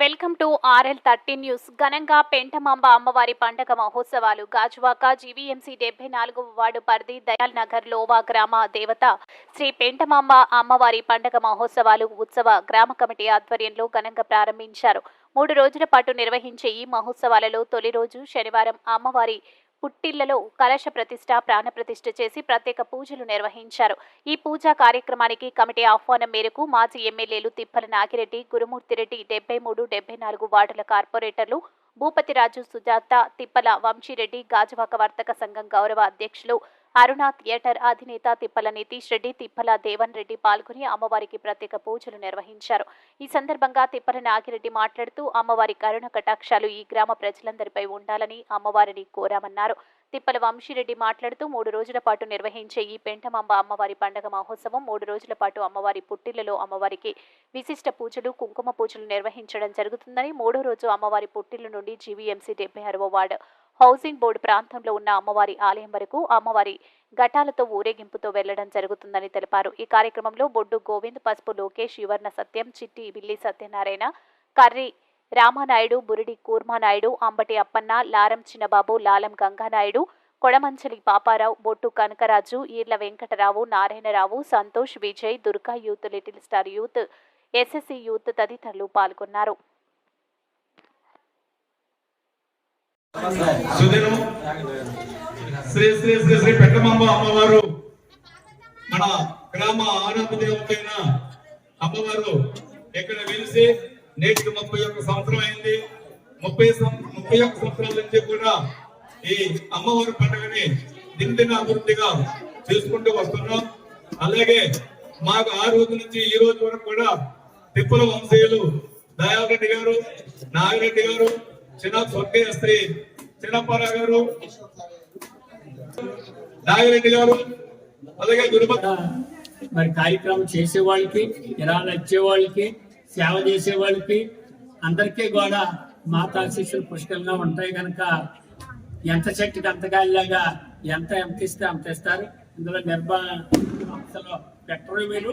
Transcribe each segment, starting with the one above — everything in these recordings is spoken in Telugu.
Welcome to R L thirty news. ఘనంగా పెంటమాంబ అమ్మవారి పండగ మహోత్సవాలు. గాజువాక జీవీఎంసీ డెబ్బై నాలుగవ వార్డు పరిధి దయాల్ నగర్ లోవా గ్రామ దేవత శ్రీ పెంటమాంబ అమ్మవారి పండగ మహోత్సవాలు ఉత్సవ గ్రామ కమిటీ ఆధ్వర్యంలో ఘనంగా ప్రారంభించారు. మూడు రోజుల పాటు నిర్వహించే ఈ మహోత్సవాలలో తొలి రోజు శనివారం అమ్మవారి పుట్టిళ్ళలో కలశ ప్రతిష్ట ప్రాణప్రతిష్ఠ చేసి ప్రత్యేక పూజలు నిర్వహించారు. ఈ పూజా కార్యక్రమానికి కమిటీ ఆహ్వానం మేరకు మాజీ ఎమ్మెల్యేలు తిప్పల నాగిరెడ్డి గురుమూర్తిరెడ్డి డెబ్బై మూడు డెబ్బై నాలుగు వార్డుల కార్పొరేటర్లు భూపతిరాజు సుజాత తిప్పల వంశీరెడ్డి గాజువాక వర్తక సంఘం గౌరవ అధ్యక్షులు అరుణ థియేటర్ అధినేత తిప్పల నితీష్ రెడ్డి తిప్పల దేవన్ రెడ్డి పాల్గొని అమ్మవారికి ప్రత్యేక పూజలు నిర్వహించారు. ఈ సందర్భంగా తిప్పల నాగిరెడ్డి మాట్లాడుతూ అమ్మవారి కరుణ కటాక్షాలు ఈ గ్రామ ప్రజలందరిపై ఉండాలని అమ్మవారిని కోరామన్నారు. తిప్పల వంశీరెడ్డి మాట్లాడుతూ మూడు రోజుల పాటు నిర్వహించే ఈ పెంటమాంబ అమ్మవారి పండగ మహోత్సవం మూడు రోజుల పాటు అమ్మవారి పుట్టిళ్ళలో అమ్మవారికి విశిష్ట పూజలు కుంకుమ పూజలు నిర్వహించడం జరుగుతుందని మూడో రోజు అమ్మవారి పుట్టిల్లు నుండి జీవీఎంసీ డెబ్బై ఆరవ వార్డు హౌసింగ్ బోర్డు ప్రాంతంలో ఉన్న అమ్మవారి ఆలయం వరకు అమ్మవారి ఘటాలతో ఊరేగింపుతో వెళ్ళడం జరుగుతుందని తెలిపారు. ఈ కార్యక్రమంలో బొడ్డు గోవింద్ పసుపు లోకేష్ యువర్ణ సత్యం చిట్టి బిల్లి సత్యనారాయణ కర్రి రామానాయుడు బురిడి కూర్మానాయుడు అంబటి అప్పన్న లారం చిన్నబాబు Lalam Ganganaidu Kodamanchali Paparao Bottu Kanakaraju Eerla Venkatarao Narayanarao Santosh Vijay Durga youth little star youth S S C youth తదితరులు పాల్గొన్నారు. సుదినం శ్రీ శ్రీ శ్రీ శ్రీ పెట్టమాంబ అమ్మవారు. మన గ్రామ ఆనంద దేవతైన అమ్మవారు ఇక్కడ వెలిసి నేటికి ముప్పై ఒక్క సంవత్సరం అయింది. ముప్పై ముప్పై ఒక్క సంవత్సరాల నుంచి కూడా ఈ అమ్మవారి పండుగని దినదిన అభివృద్ధిగా చేసుకుంటూ వస్తున్నాం. అలాగే మాకు ఆ రోజు నుంచి ఈ రోజు వరకు కూడా తిప్పుల వంశీయులు దయారెడ్డి గారు నాగిరెడ్డి గారు చిన్న స్వర్గీయ స్త్రీ చిన్నప్పారావు గారు నాగిరెడ్డి గారు అలాగే మరి కార్యక్రమం చేసే వాళ్ళకి ఇలా నచ్చే వాళ్ళకి సేవ చేసే వాళ్ళకి అందరికీ కూడా మాత ఆశీస్సులు పుష్కలంగా ఉంటాయి కనుక ఎంత చెట్టుకి అంతగాలిలాగా ఎంత ఎంత ఇస్తే అంత ఇస్తారు. ఇందులో నిర్భా అసలు పెట్టరు మీరు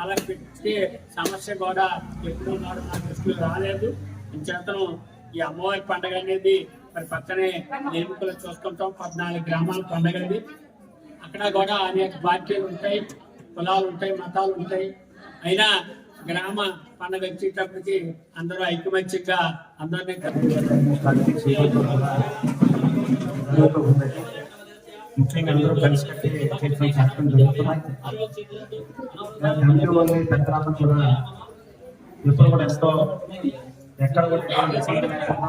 అలా పెట్టే సమస్య కూడా ఎప్పుడూ నాడు నా దృష్టిలో రాలేదు. ఇంచేతను ఈ అమ్మవారి పండుగ అనేది మరి పక్కనే నేముకలు చూసుకుంటాం. పద్నాలుగు గ్రామాలు పండగది అక్కడ కూడా అనేక పార్టీలు ఉంటాయి కులాలు ఉంటాయి మతాలు ఉంటాయి. అయినా గ్రామ పండుగ వచ్చేటప్పటికి అందరూ ఐకమత్యంగా అందరినీ ముఖ్యంగా అందరూ కలిసి కట్టి చేసిన కార్యక్రమం జరుగుతున్నాయి పెద్దలందరూ కూడా ఇప్పుడు కూడా ఎంతో ఎక్కడ కూడా ఎటువంటి ఇబ్బంది లేకుండా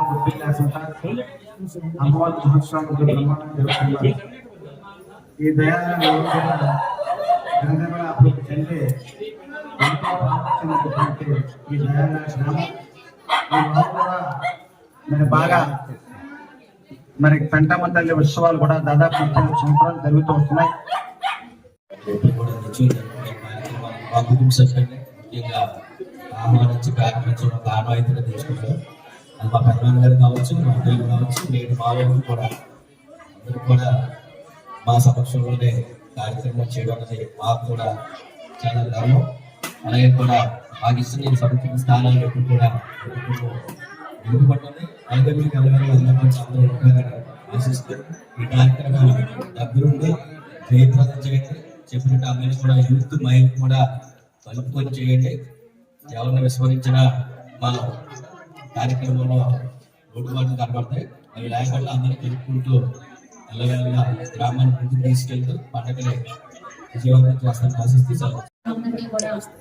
అమ్మవారి జరుగుతున్నారు ఈ అభివృద్ధి చెంది ఎంతో ఈ ఈ కూడా మరి బాగా మరి పెంటమ్మ తల్లి ఉత్సవాలు కూడా దాదాపు ముప్పై సంవత్సరాలు జరుగుతూ వస్తున్నాయి. కూడా మా కుటుంబ ముఖ్యంగా ఆహ్వానించి ప్రారంభించడం ఆనవాయితీగా తీసుకుంటారు అది మా పెద్దనాన్న గారు కావచ్చు మా పిల్లలు కావచ్చు నేను మా వాళ్ళు కూడా అందరూ కూడా మా సమక్షంలోనే కార్యక్రమం చేయడం అనేది మాకు కూడా చాలా గర్వం. అలాగే కూడా మాకు ఇష్టం నేను సమర్పించిన స్థానాలు ఎప్పుడు కూడా ఎప్పుడు మెరుగుపడుతుంది అలాగే మీకు అందరూ అందుబాటు అందరూ ఉంటారని ఆశిస్తూ ఈ కార్యక్రమం దగ్గరుండి జయప్రదం చేయండి. చెప్పినట్టు అందరినీ కూడా యూత్ మైండ్ కూడా కలుపుకొని చేయండి. ఎవరిని విస్మరించిన మనం కార్యక్రమంలో రోడ్డు లోటుబాట్లు కనబడతాయి. అవి లేకుండా అందరూ తెలుపుకుంటూ ఎల్లవేళ గ్రామాన్ని ముందుకు తీసుకెళ్తూ పండగని విజయవంతం చేస్తాను ఆశిస్తూ సెలవు.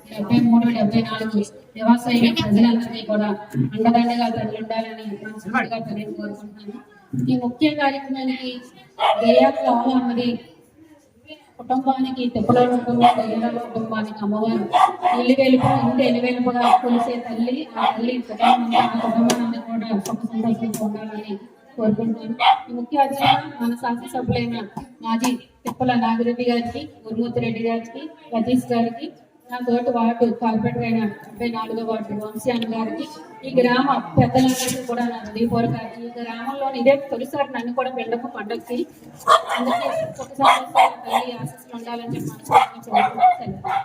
డెబ్బై మూడు డెబ్బై నాలుగు వ్యవసాయ ప్రజలందరికీ కూడా అండదండగా తల్లి ఉండాలని మనస్ఫూర్తిగా తల్లిని కోరుకుంటున్నాను ఈ ముఖ్య కార్యక్రమానికి దయాకు అమ్మది కుటుంబానికి తిప్పల కుటుంబం దయ్యాల కుటుంబానికి అమ్మవారు ఇల్లు వెలుపు ఇంటి ఎన్ని వెలుపుగా కొలిసే తల్లి ఆ తల్లి ఆ కుటుంబాన్ని కూడా సుఖ సంతోషంగా ఉండాలని కోరుకుంటున్నాను. ఈ ముఖ్య అతిథిగా మన శాసనసభ్యులైన మాజీ తిప్పల నాగిరెడ్డి గారికి గురుమూర్తి రెడ్డి గారికి సతీష్ గారికి నా తోటి వార్డు కార్పొరేటర్ అయిన డెబ్బై నాలుగో వార్డు వంశీయాన్ గారికి ఈ గ్రామ పెద్దలందరికీ కూడా నా హృదయపూర్వక ఈ గ్రామంలో ఇదే తొలిసారి నన్ను కూడా పెండకు పండగకి అందుకే సుఖ సంతోషాలు తల్లి ఆశీస్సులు ఉండాలని చెప్పి